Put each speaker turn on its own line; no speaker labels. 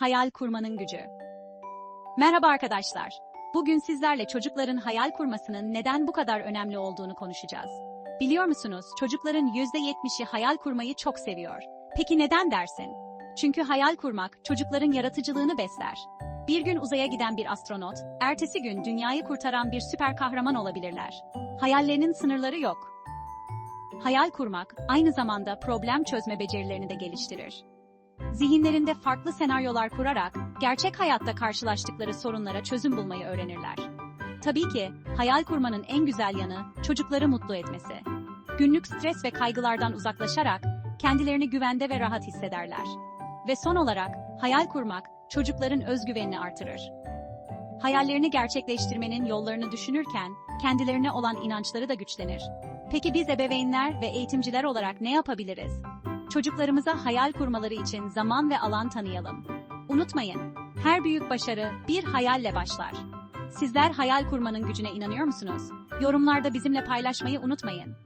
Hayal kurmanın gücü. Merhaba arkadaşlar. Bugün sizlerle çocukların hayal kurmasının neden bu kadar önemli olduğunu konuşacağız. Biliyor musunuz, çocukların %70'i hayal kurmayı çok seviyor. Peki neden dersin? Çünkü hayal kurmak çocukların yaratıcılığını besler. Bir gün uzaya giden bir astronot, ertesi gün dünyayı kurtaran bir süper kahraman olabilirler. Hayallerinin sınırları yok. Hayal kurmak aynı zamanda problem çözme becerilerini de geliştirir. Zihinlerinde farklı senaryolar kurarak gerçek hayatta karşılaştıkları sorunlara çözüm bulmayı öğrenirler. Tabii ki hayal kurmanın en güzel yanı çocukları mutlu etmesi. Günlük stres ve kaygılardan uzaklaşarak kendilerini güvende ve rahat hissederler. Ve son olarak hayal kurmak çocukların özgüvenini artırır. Hayallerini gerçekleştirmenin yollarını düşünürken kendilerine olan inançları da güçlenir. Peki biz ebeveynler ve eğitimciler olarak ne yapabiliriz? Çocuklarımıza hayal kurmaları için zaman ve alan tanıyalım. Unutmayın, her büyük başarı bir hayalle başlar. Sizler hayal kurmanın gücüne inanıyor musunuz? Yorumlarda bizimle paylaşmayı unutmayın.